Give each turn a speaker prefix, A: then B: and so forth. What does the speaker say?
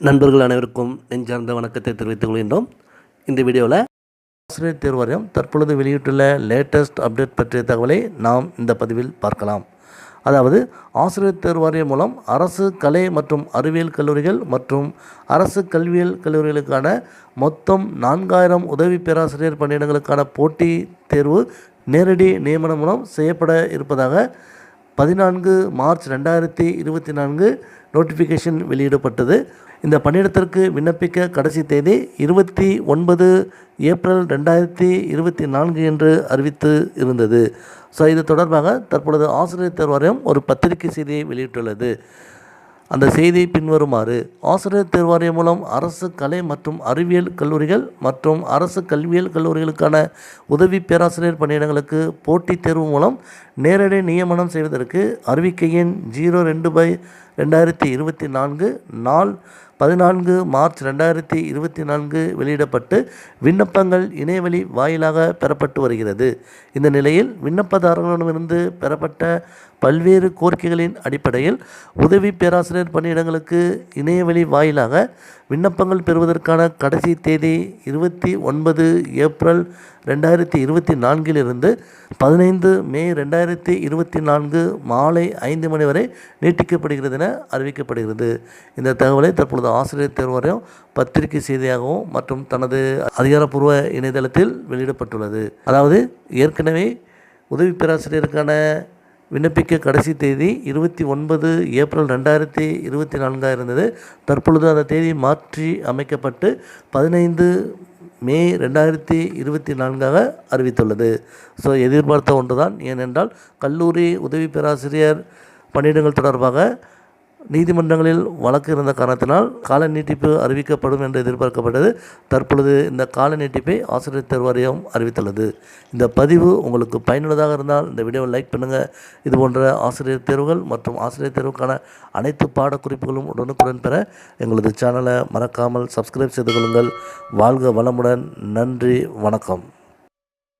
A: நண்பர்கள் அனைவருக்கும் நெஞ்சார்ந்த வணக்கத்தை தெரிவித்துக் கொள்கின்றோம். இந்த வீடியோவில் ஆசிரியர் தேர்வாரியம் தற்பொழுது வெளியிட்டுள்ள லேட்டஸ்ட் அப்டேட் பற்றிய தகவலை நாம் இந்த பதிவில் பார்க்கலாம். அதாவது ஆசிரியர் தேர்வாரியம் மூலம் அரசு கலை மற்றும் அறிவியல் கல்லூரிகள் மற்றும் அரசு கல்வியியல் கல்லூரிகளுக்கான மொத்தம் நான்காயிரம் உதவி பேராசிரியர் பணியிடங்களுக்கான போட்டி தேர்வு நேரடி நியமனம் மூலம் செய்யப்பட இருப்பதாக பதினான்கு மார்ச் ரெண்டாயிரத்தி இருபத்தி நான்கு நோட்டிஃபிகேஷன் வெளியிடப்பட்டது. இந்த பணியிடத்திற்கு விண்ணப்பிக்க கடைசி தேதி இருபத்தி ஒன்பது ஏப்ரல் ரெண்டாயிரத்தி இருபத்தி நான்கு என்று அறிவித்து இருந்தது. ஸோ இது தொடர்பாக தற்பொழுது ஆசிரியர் தேர்வாரியம் ஒரு பத்திரிகை செய்தியை வெளியிட்டுள்ளது. அந்த செய்தி பின்வருமாறு ஆசிரியர் தேர்வாரியம் மூலம் அரசு கலை மற்றும் அறிவியல் கல்லூரிகள் மற்றும் அரசு கல்வியியல் கல்லூரிகளுக்கான உதவி பேராசிரியர் பணியிடங்களுக்கு போட்டித் தேர்வு மூலம் நேரடி நியமனம் செய்வதற்கு அறிவிக்கை எண் ஜீரோ ரெண்டு பை ரெண்டாயிரத்தி இருபத்தி நான்கு நாள் பதினான்கு மார்ச் ரெண்டாயிரத்தி இருபத்தி நான்கு வெளியிடப்பட்டு விண்ணப்பங்கள் இணையவழி வாயிலாக பெறப்பட்டு வருகிறது. இந்த நிலையில் விண்ணப்பதாரர்களிடமிருந்து பெறப்பட்ட பல்வேறு கோரிக்கைகளின் அடிப்படையில் உதவி பேராசிரியர் பணியிடங்களுக்கு இணையவழி வாயிலாக விண்ணப்பங்கள் பெறுவதற்கான கடைசி தேதி இருபத்தி ஒன்பது ஏப்ரல் ரெண்டாயிரத்தி இருபத்தி நான்கிலிருந்து பதினைந்து மே ரெண்டாயிரத்தி இருபத்தி நான்கு மாலை ஐந்து மணி வரை நீட்டிக்கப்படுகிறது என அறிவிக்கப்படுகிறது. இந்த தகவலை தற்பொழுது ஆசிரியர் தேர்வரையும் பத்திரிகை செய்தியாகவும் மற்றும் தனது அதிகாரப்பூர்வ இணையதளத்தில் வெளியிடப்பட்டுள்ளது. அதாவது ஏற்கனவே உதவி பேராசிரியருக்கான விண்ணப்பிக்க கடைசி தேதி இருபத்தி ஒன்பது ஏப்ரல் ரெண்டாயிரத்தி இருபத்தி நான்காக இருந்தது. தற்பொழுது அந்த தேதி மாற்றி அமைக்கப்பட்டு பதினைந்து மே ரெண்டாயிரத்தி இருபத்தி நான்காக அறிவித்துள்ளது. ஸோ எதிர்பார்த்த ஒன்று தான் ஏனென்றால் கல்லூரி உதவி பேராசிரியர் பணியிடங்கள் தொடர்பாக நீதிமன்றங்களில் வழக்கு இருந்த காரணத்தினால் கால நீட்டிப்பு அறிவிக்கப்படும் என்று எதிர்பார்க்கப்பட்டது. தற்பொழுது இந்த கால நீட்டிப்பை ஆசிரியர் தேர்வு வாரியம் அறிவித்துள்ளது. இந்த பதிவு உங்களுக்கு பயனுள்ளதாக இருந்தால் இந்த வீடியோவை லைக் பண்ணுங்கள் இது போன்ற ஆசிரியர் தேர்வுகள் மற்றும் ஆசிரியர் தேர்வுக்கான அனைத்து பாடக்குறிப்புகளும் உடனுக்குடன் பெற எங்களது சேனலை மறக்காமல் சப்ஸ்கிரைப் செய்து கொள்ளுங்கள். வாழ்க வளமுடன். நன்றி. வணக்கம்.